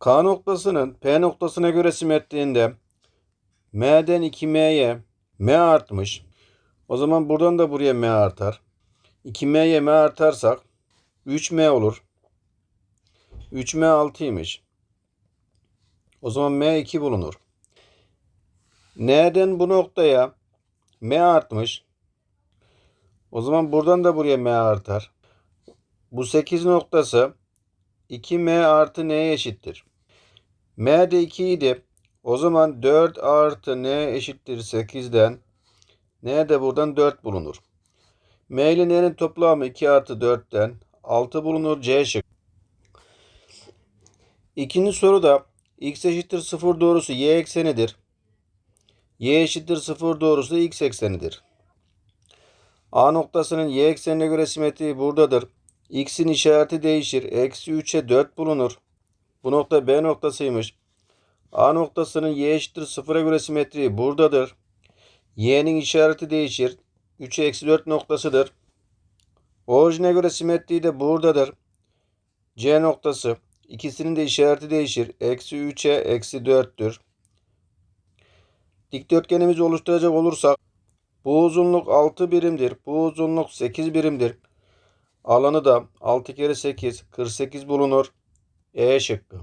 K noktasının P noktasına göre simetriğinde M'den 2M'ye M artmış. O zaman buradan da buraya M artar. 2M'ye M artarsak 3M olur. 3M 6'ymış. O zaman M 2 bulunur. N'den bu noktaya M artmış. O zaman buradan da buraya M artar. Bu 8 noktası 2M artı N'ye eşittir. M de 2 idi. O zaman 4 artı N eşittir 8'den. N de buradan 4 bulunur. M ile N'nin toplamı 2 artı 4'ten 6 bulunur. C şık. İkinci soruda x eşittir 0 doğrusu y eksenidir. y eşittir 0 doğrusu x eksenidir. A noktasının y eksenine göre simetriği buradadır. x'in işareti değişir. Eksi 3'e 4 bulunur. Bu nokta B noktasıymış. A noktasının y eşittir 0'a göre simetriği buradadır. y'nin işareti değişir. 3'e eksi 4 noktasıdır. Orijine göre simetriği de buradadır. C noktası. İkisinin de işareti değişir. Eksi 3'e eksi 4'tür. Dikdörtgenimizi oluşturacak olursak bu uzunluk 6 birimdir. Bu uzunluk 8 birimdir. Alanı da 6 kere 8 48 bulunur. E şıkkı.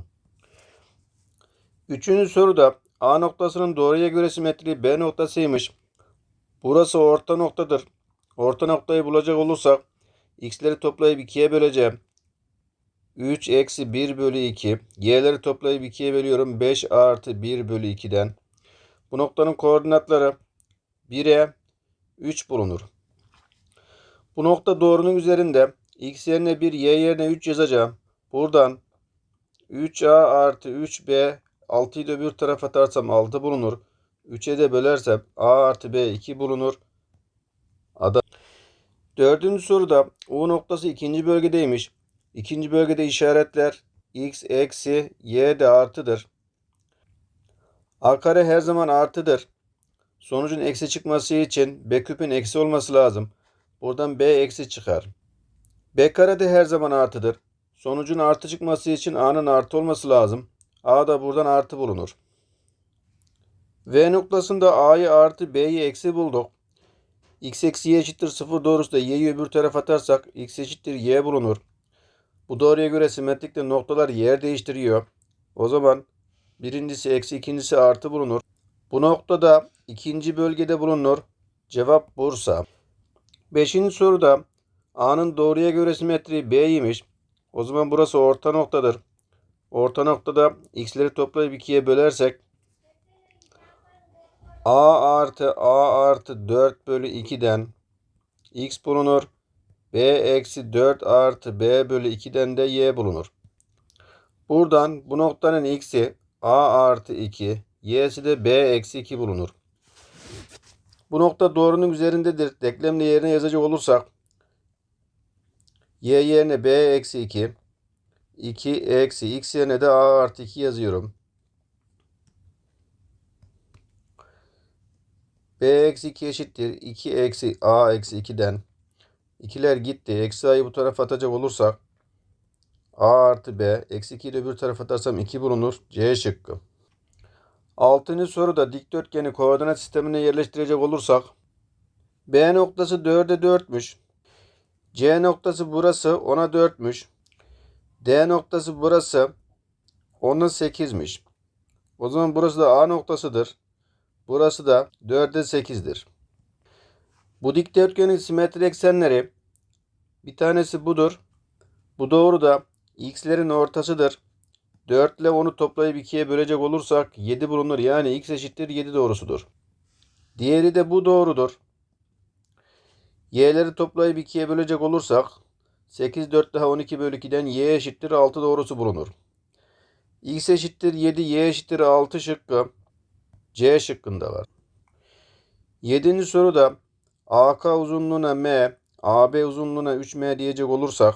Üçüncü soruda A noktasının doğruya göre simetriği B noktasıymış. Burası orta noktadır. Orta noktayı bulacak olursak x'leri toplayıp 2'ye böleceğim. 3 eksi 1 bölü 2. Y'leri toplayıp 2'ye bölüyorum. 5 artı 1 bölü 2'den. Bu noktanın koordinatları 1'e 3 bulunur. Bu nokta doğrunun üzerinde x yerine 1, y yerine 3 yazacağım. Buradan 3a artı 3b 6'yı da öbür tarafa atarsam 6 bulunur. 3'e de bölersem a artı b 2 bulunur. Ada. Dördüncü soruda U noktası ikinci bölgedeymiş. İkinci bölgede işaretler x eksi y de artıdır. A kare her zaman artıdır. Sonucun eksi çıkması için B küpün eksi olması lazım. Buradan B eksi çıkar. B kare de her zaman artıdır. Sonucun artı çıkması için A'nın artı olması lazım. A da buradan artı bulunur. V noktasında A'yı artı B'yi eksi bulduk. X eksi y eşittir 0 doğrusunda y'yi öbür tarafa atarsak x eşittir y bulunur. Bu doğruya göre simetrikte noktalar yer değiştiriyor. O zaman birincisi eksi ikincisi artı bulunur. Bu noktada ikinci bölgede bulunur. Cevap Bursa. Beşinci soruda A'nın doğruya göre simetriği B'ymiş. O zaman burası orta noktadır. Orta noktada x'leri toplayıp ikiye bölersek A artı A artı 4 bölü 2'den x bulunur. B eksi 4 artı B bölü 2'den de y bulunur. Buradan bu noktanın x'i A artı 2, y'si de B eksi 2 bulunur. Bu nokta doğrunun üzerindedir. Denklemle yerine yazacak olursak y yerine B eksi 2, 2 eksi x yerine de A artı 2 yazıyorum. B eksi 2 eşittir. 2 eksi A eksi 2'den. İkiler gitti. Eksi A'yı bu tarafa atacak olursak A artı B. Eksi 2'yi de öbür tarafa atarsam 2 bulunur. C şıkkı. Altıncı soruda dikdörtgeni koordinat sistemine yerleştirecek olursak B noktası 4'e 4'müş. C noktası burası 10'a 4'müş. D noktası burası 10'a 8'miş. O zaman burası da A noktasıdır. Burası da 4'e 8'dir. Bu dikdörtgenin simetri eksenleri bir tanesi budur. Bu doğru da x'lerin ortasıdır. 4 ile 10'u toplayıp 2'ye bölecek olursak 7 bulunur. Yani x eşittir 7 doğrusudur. Diğeri de bu doğrudur. Y'leri toplayıp 2'ye bölecek olursak 8 4 daha 12 bölü 2'den y eşittir 6 doğrusu bulunur. x eşittir 7 y eşittir 6 şıkkı C şıkkında var. Yedinci soruda AK uzunluğuna M, AB uzunluğuna 3M diyecek olursak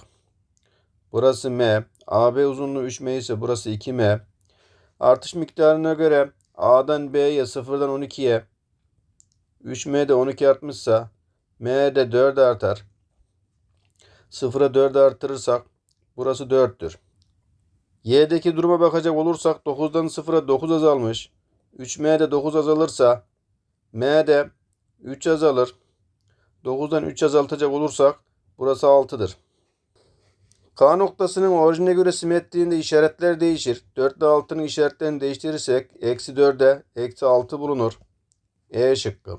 burası M, AB uzunluğu 3M ise burası 2M. Artış miktarına göre A'dan B'ye 0'dan 12'ye 3M'de 12 artmışsa M'de 4 artar. 0'a 4 artırırsak burası 4'tür. Y'deki duruma bakacak olursak 9'dan 0'a 9 azalmış. 3M'de 9 azalırsa M'de 3 azalır. 9'dan 3 azaltacak olursak burası 6'dır. K noktasının orijine göre simetriğinde işaretler değişir. 4 ile 6'nın işaretlerini değiştirirsek eksi 4'e eksi 6 bulunur. E şıkkı.